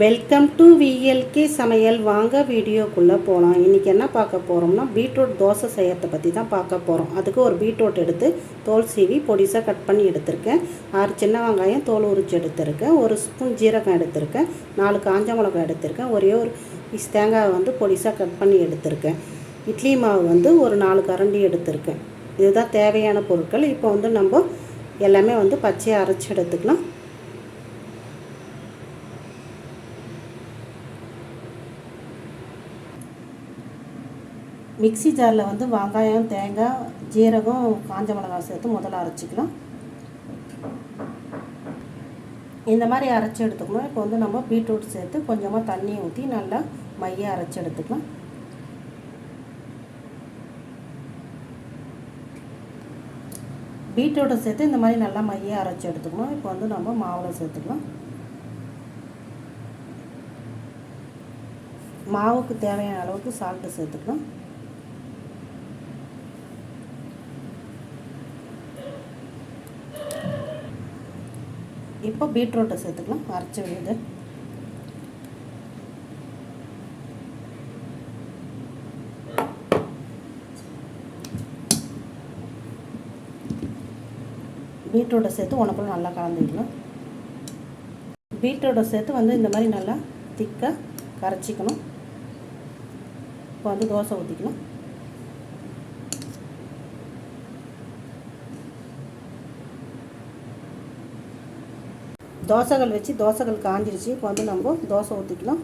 Welcome to VLK சமையல். வாங்க வீடியோக்குள்ளே போகலாம் இன்றைக்கி என்ன பார்க்க போகிறோம்னா பீட்ரூட் தோசை செய்யறதை பற்றி தான் பார்க்க போகிறோம் அதுக்கு ஒரு பீட்ரூட் எடுத்து தோல் சீவி பொடிசாக கட் பண்ணி எடுத்திருக்கேன். ஆறு சின்ன வெங்காயம் தோல் உரிச்சு எடுத்திருக்கேன். ஒரு ஸ்பூன் ஜீரகம் எடுத்திருக்கேன். நாலு காஞ்ச மிளகாய் எடுத்திருக்கேன். ஒரே ஒரு பீஸ் தேங்காய் வந்து பொடிசாக கட் பண்ணி எடுத்திருக்கேன். இட்லி மாவு வந்து ஒரு நாலு கரண்டி எடுத்திருக்கேன். இதுதான் தேவையான பொருட்கள். இப்போ வந்து நம்ம எல்லாமே வந்து பச்சையாக அரைச்சி எடுத்துக்கலாம். மிக்ஸி ஜாரில் வந்து வெங்காயம் தேங்காய் ஜீரகம் காஞ்ச மிளகாய் சேர்த்து முதல்ல அரைச்சிக்கலாம். இந்த மாதிரி அரைச்சி எடுத்துக்கணும். இப்போ வந்து நம்ம பீட்ரூட் சேர்த்து கொஞ்சமாக தண்ணி ஊற்றி நல்லா மைய அரைச்சி எடுத்துக்கலாம். பீட்ரூட்டை சேர்த்து இந்த மாதிரி நல்லா மைய அரைச்சி எடுத்துக்கணும். இப்போ வந்து நம்ம மாவில் சேர்த்துக்கலாம். மாவுக்கு தேவையான அளவுக்கு சால்ட்டு சேர்த்துக்கலாம். இப்போ பீட்ரூட்டை சேர்த்துக்கலாம் அரைச்சி விழுது. பீட்ரூட்டை சேர்த்து உனக்குள்ள நல்லா கலந்துக்கலாம். பீட்ரூட்டை சேர்த்து வந்து இந்த மாதிரி நல்லா திக்காக கரைச்சிக்கணும். இப்போ வந்து தோசை ஊற்றிக்கலாம் தோசைகள் வச்சு தோசைகள் காஞ்சிருச்சு இப்போ வந்து நம்ம தோசை ஊற்றிக்கலாம்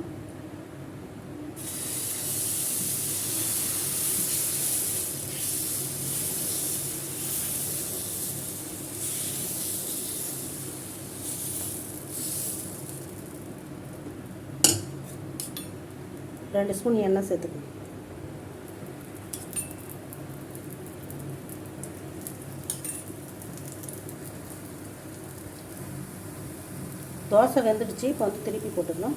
ரெண்டு ஸ்பூன் எண்ணெய் சேர்த்துக்கணும். தோசை வெந்துடுச்சு இப்போ வந்து திருப்பி போட்டுக்கணும்.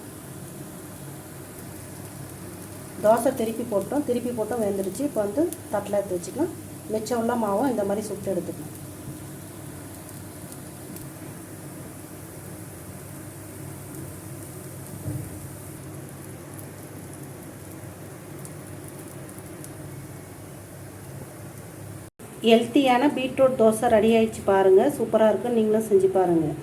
தோசை திருப்பி போட்டோம் திருப்பி போட்டோம் வெந்துடுச்சு. இப்போ வந்து தட்டில் எடுத்து வச்சுக்கலாம் மிச்சம் உள்ள மாவும் இந்த மாதிரி சுட்டு எடுத்துக்கலாம் ஹெல்த்தியான பீட்ரூட் தோசை ரெடி ஆயிடுச்சு பாருங்கள் சூப்பராக இருக்குது நீங்களும் செஞ்சு பாருங்கள்